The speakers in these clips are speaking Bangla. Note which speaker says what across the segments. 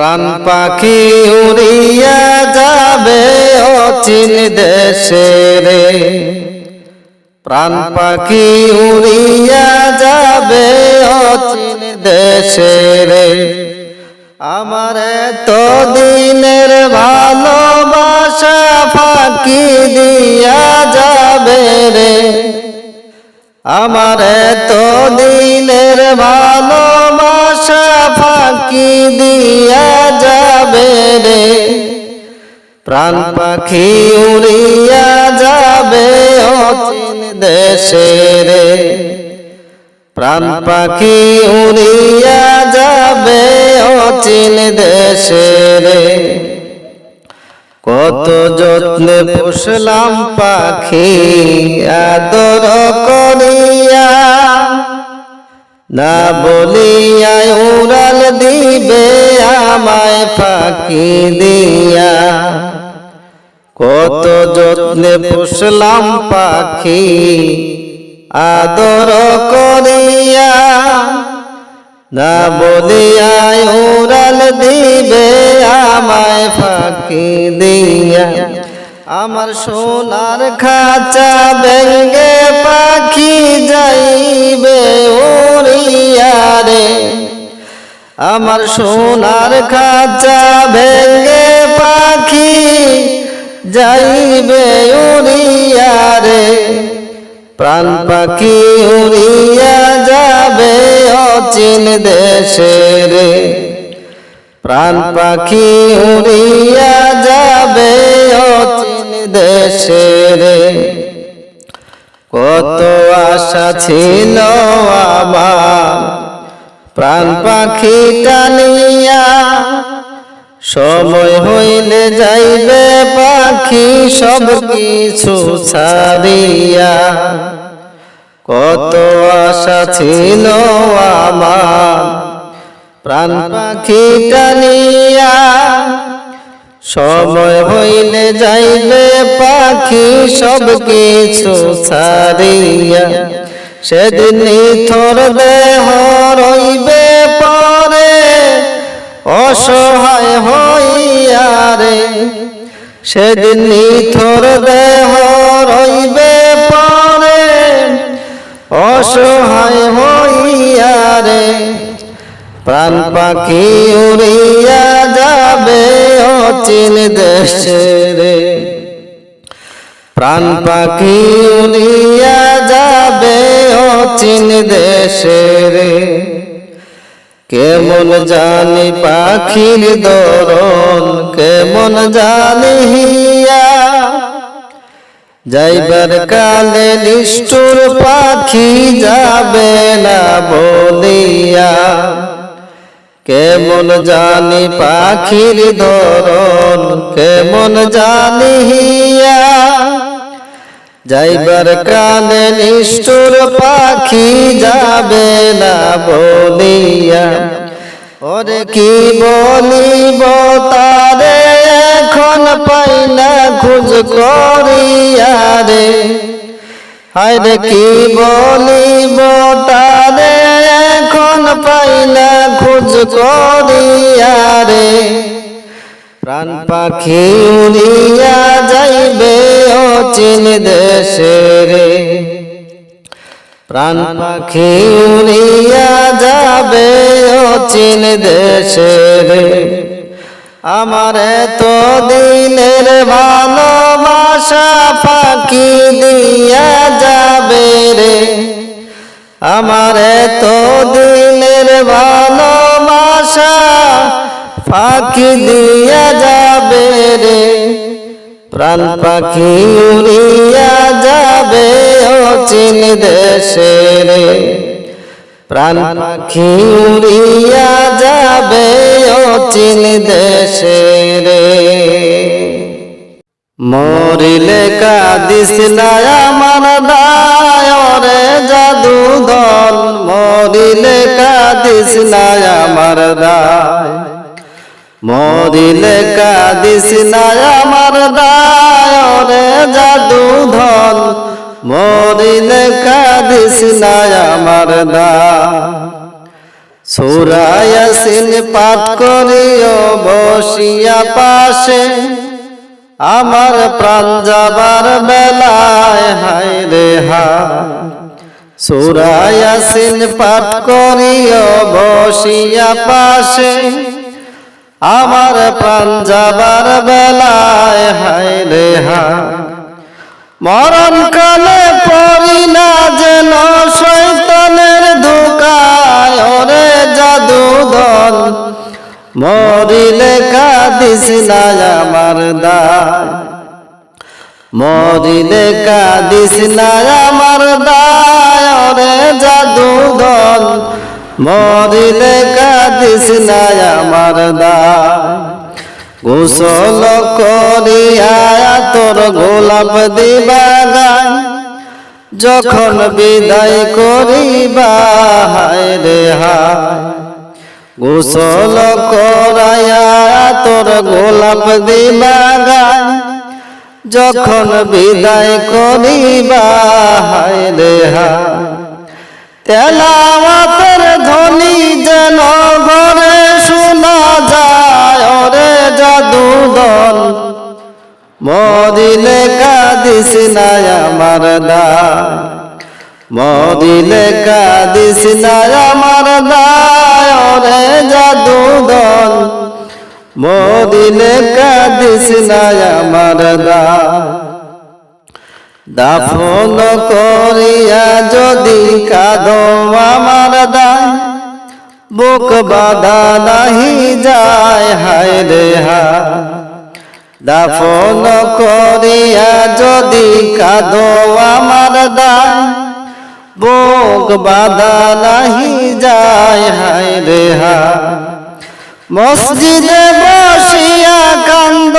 Speaker 1: প্রাণ পাখি উড়িয়া যাবে অচিন দেশে রে। প্রাণ পাখি উড়িয়া যাবে অচিন দেশে রে। আমার তো দিনের ভালোবাসা ফাঁকি দিয়া যাবে রে। আমার তো দিনের ভালোবাসা ফাঁকি দিয়া প্রাণ পাখি উড়িয়া যাবে অচিন দেশে রে প্রাণ পাখি উড়িয়া যাবে অচিন দেশে রে কত যত্নে পুষলাম পাখি আদর করিয়া। না বলিয়া উড়াল দিবে আমায় পাখি দিয়া। কত যত্নে পুষলাম পাখি আদর করিয়া না বলিয়া উড়াল দিবে আমায় ফাঁকি দিয়া। আমার সোনার খাঁচা ভেঙ্গে পাখি যাইবে উড়িয়া রে। আমার সোনার খাঁচা ভেঙ্গে পাখি যাইবে উড়িয়া রে প্রাণ পাখি উড়িয়া যাবে অচিন দেশে রে। প্রাণ পাখি উড়িয়া যাবে অচিন দেশে রে। কত আশা ছিল আমার, প্রাণ পাখি টানিয়া সময় হইলে যাইবে পাখি সব কিছু ছাড়িয়া। কত আশা ছিল আমার প্রাণ পাখি টানিয়া। সময় হইলে যাইবে পাখি সব কিছু ছাড়িয়া। সেদিন থর দেহ রইবে সেদিন থর দেহ রইবে পরে, অসহায় হইয়া রে, প্রাণ পাখি উড়িয়া যাবে অচিন দেশে রে। প্রাণ পাখি উড়িয়া যাবে অচিন দেশে রে। কেমন জানি পাখির দরন কেমন জানি হিয়া যাইবার কালে নিষ্ঠুর পাখি যাবে না বলিয়া। কেমন জানি পাখির ধরন, কেমন জানি যাইবার কালে নিষ্ঠুর পাখি যাবে না বলিয়া। ওরে কি বলিব তারে এখন পাইলা খুঁজ করিয়া রে? হায়রে কি বলিব তারে এখন পাইলা খুঁজ করিয়া রে? প্রাণ পাখি উড়িয়া যাইবে অচিন দেশে রে। প্রাণ পাখি উড়িয়া যাবে অচিন দেশে আমার তো দিনের ভালোবাসা পাখি দিয়া যাবে রে। আমার তো দিনের ভালোবাসা পাখি দিয়া যাবে রে। প্রাণ পাখি উড়িয়া যাবে অচিন দেশে রে প্রাণ পাখি উড়িয়া যাবে অচিন দেশে রে মরিলে কাদিস আমার দায়রে জাদু দল। মরিলে কাদিস আমার দায়। মরিলে কাদিস না আমার দায়রে জাদু ধন। মরিলে কাদিস না আমার দা সুরায়াসিন পাঠ করিও বসিয়া পাশে। আমার প্রাণ যাবার বেলায় হায় রে হায়। সুরায়াসিন পাঠ করিও বসিয়া পাশে। আমার প্রাণ যাবার বেলায়, হায় রে হায়। মরণ কালে পড়ি না যেন শৈতনের ধোকায়, ওরে জাদুদল মরিলে কাদিস না আমার দায়। মরিলে কাদিস না আমার দায়, ওরে জাদুদল মরিলে কাদিস না আমার দায় গোসল করিয়া তোর গোলাপ দিবা যখন বিদায় করিবা, হায় রে হায়। গোসল করায়া তোর গোলাপ দিবা গায় যখন বিদায় করিবা, হায় রে হায়। তেলাওয়াতের ধ্বনি যেন ঘরে শোনা যায়, ওরে জাদুদল মদিলে কাদিস না আমার দায় মদিলে কাদিস না আমার দায়, ওরে জাদুদল মদিলে কাদিস না আমার দায়। দাফন করিয়া যদি কাঁদো আমার দায়, বুক বাধা নাহি যায়, হায় রে হায়। দাফন করিয়া যদি কাঁদো আমার দায়, বুক বাধা নাহি যায়, হায় রে হায়। মসজিদে বসিয়া কান্দ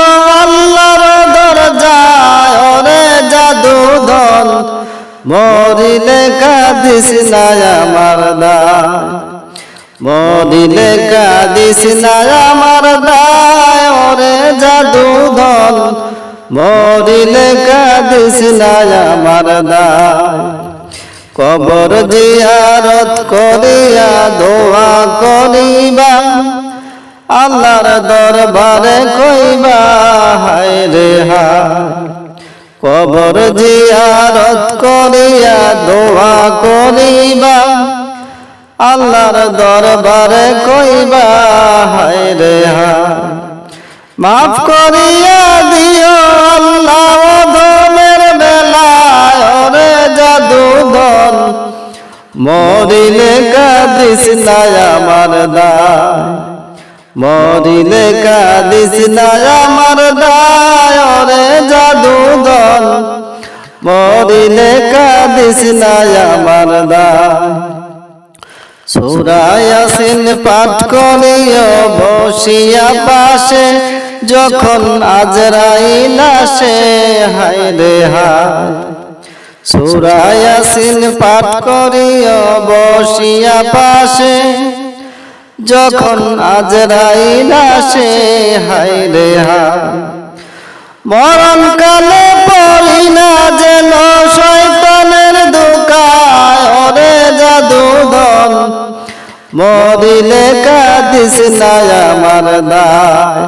Speaker 1: মরিলে কাদিস না আমার দায় মরিলে কাদিস না আমার দায় ওরে জাদুধন মরিলে কাদিস না আমার দায় কবর জিয়ারত করিয়া দোয়া করিবা। আল্লাহর দরবারে কইবা, হায় রে হায়। কবর জিয়ারত করিয়া দোয়া করিবা। আল্লাহর দরবারে কইবা, হায় রে হায় মাফ করিয়া দিও আল্লাহ ধনের বেলায়, ওরে জাদুধন মরিলে কাদিস না আমার দায়। মরিলে কাদিস না আমার দায় ওরে জাদুধন মরিলে কাদিস না আমার দায়। সুরায়াসিন পাঠ করিও, বসিয়া পাশে যখন আজরাইল আসে, হায় রে হায়। সুরায়াসিন পাঠ করিও, বসিয়া পাশে যখন আজরাইল আসে, হায় রে হা। মরণ কালে পড়ি না যেন শয়তানের দোকায় ওরে জাদুধন মরিলে কাদিস না আমার দায়।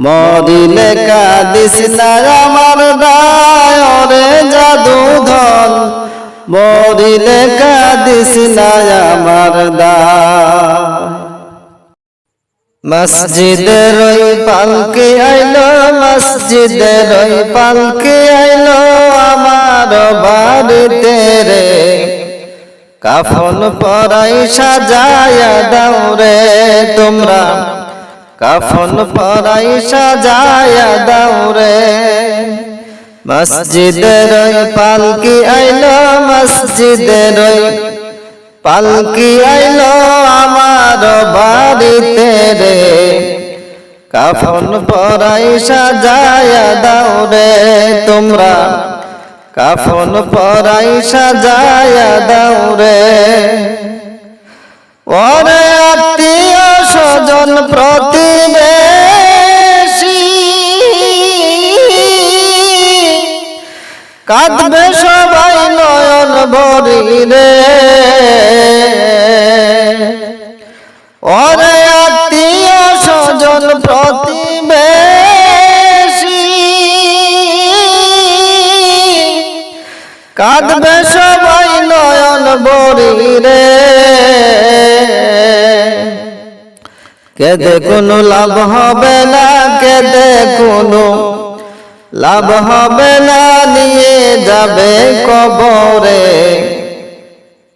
Speaker 1: মরিলে কাদিস না আমার দায়, ওরে জাদুধন মরিলে কাদিস না আমার দায়। মসজিদের ওই পালকে আইলো, মসজিদের ওই পালকে আইলো আমার বাড়িতে রে। কাফন পরাই সাজায়া দাও রে তোমরা। কাফন পরাই সাজায়া দাও রে। মসজিদের ওই পালকি আইলো, মসজিদের ওই পালকি আইলো আমার বাড়িতে রে। কাফন পরাই সাজায়া দাও রে তোমরা। কাফন পরাই সাজায়া দাও রে। ওরে আত্মীয় স্বজন প্রতিবেশী, কাঁদবে সবাই নয়ন ভরি রে রে কেদে কোনো লাভ হবে না, কেদে কোনো লাভ হবে না, নিয়ে যাবে কবরে।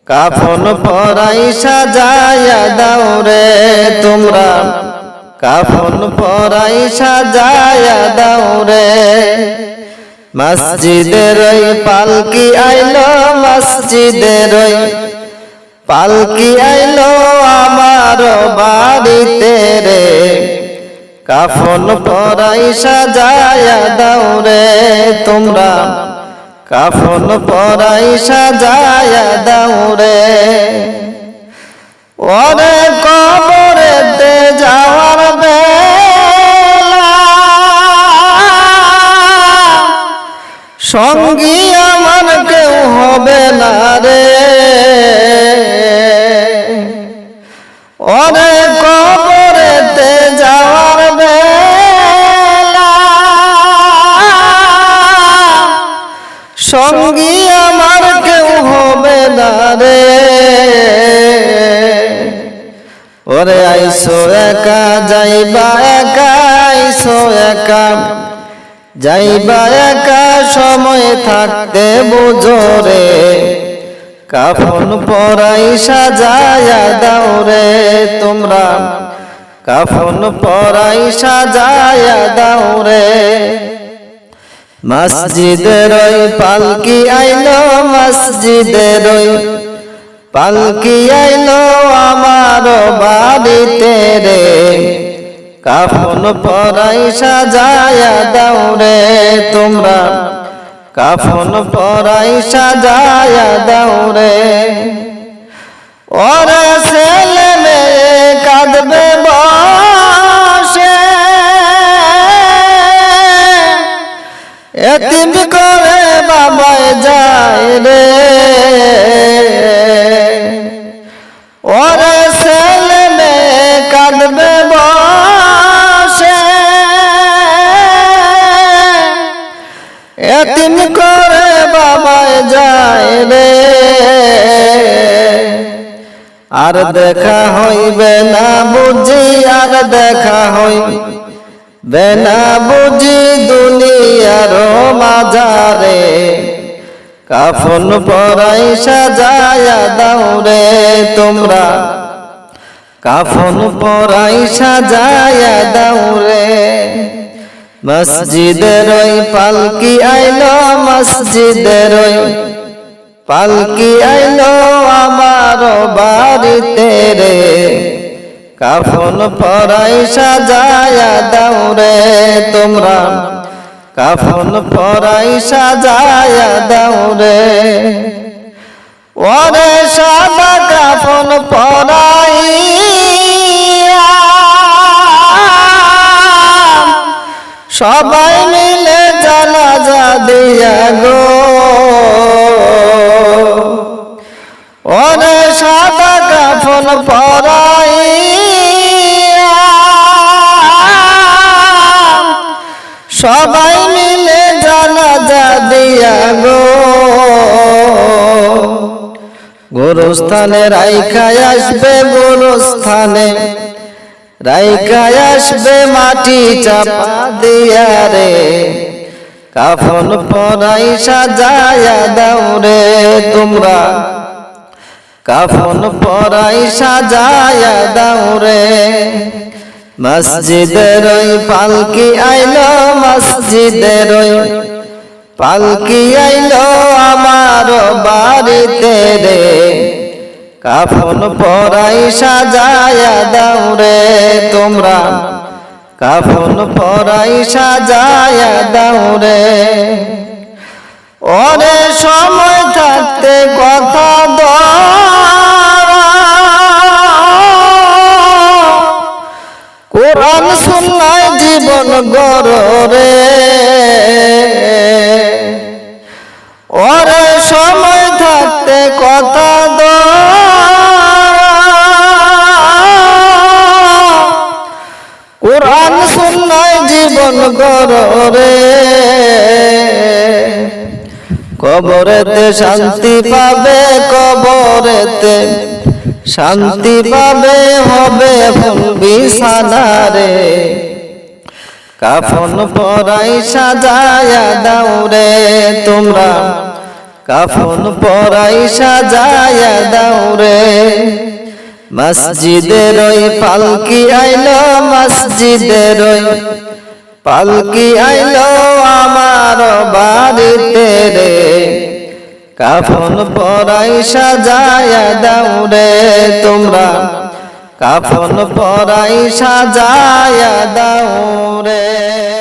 Speaker 1: কাফন পরাই সাজায়া দাও রে তোমরা। কাফন পরাই সাজায়া দাও রে। মসজিদের পালকি আইলো, মসজিদের পালকি আইলো আমার বাড়িতে রে। কাফন পরাই সাজায়া দাও রে তোমরা। কাফন পরাই সাজায়া দাও রে। ওরে কবরেতে যাওয়ার বেলা। সঙ্গী আমার কেউ হবে না রে। সঙ্গী আমার কেউ হবে না রে। ওরে আইসো একা, যাইবা একা, আইসো একা। যাইবা একা, সময় থাকতে বুঝো রে। কাফন পরাই সাজায়া দাও রে তোমরা। কাফন পরাই সাজায়া দাও রে। মসজিদের ওই পালকি আইলো, মসজিদের ওই পালকি আইলো আমার বাড়িতে রে। কাফন পরাই সাজায়া দাও রে তোমরা। কাফন পরাই সাজায়া দাও রে। ওরে ছেলে মেয়ে কাঁদবে বসে এতিম করে বাবায় যায় রে। ওরে ছেলে মেয়ে কাঁদবে বসে। এতিম করে বাবায় যায় রে। আর দেখা হইবে না বুঝি আর দেখা হইবে বেনা বুঝি দুনিয়ার মাজারে কাফন পরাই সাজায়া দাও রে তোমরা। কাফন পরাই সাজায়া দাও রে। মসজিদের ওই পালকি আইলো মসজিদের ওই পালকি আইলো আমার বাড়িতে রে। কাফন পরাই সাজায়া দাও রে তোমরা। কাফন পরাই সাজায়া দাও রে। ওরে সাদা কাফন পরাই সবাই মিলে জানাজা দিয়া গো। ওরে সাদা কাফন পরাই গোরস্থানে রাইখায় আসবে গোরস্থানে। রাইখায় আসবে মাটি চাপা দিয়া রে। কাফন পরাই সাজায়া দাও রে তোমরা। কাফন পরাই সাজায়া দাও রে। মসজিদের পালকি আইলো মসজিদের পালকি আইলো আমার বাড়িতে রে। কাফন পরাই সাজায়া দাও রে তোমরা। কাফন পরাই সাজায়া দাও রে। ওরে সময় থাকতে কথা কোরআন শুনলাই জীবন গরে ওরে শান্তি পাবে কবরেতে। শান্তি পাবে, হবে বিছানারে কাফন পরাই সাজায়া দাও রে তোমরা। কাফন পরাই সাজায়া দাও রে। মসজিদের ওই পালকি আইলো, মসজিদের ওই পালকি আইলো আমার বাড়িতে রে। কাফন পরাই সাজায়া দাও রে তোমরা। কাফন পরাই সাজায়া দাও রে।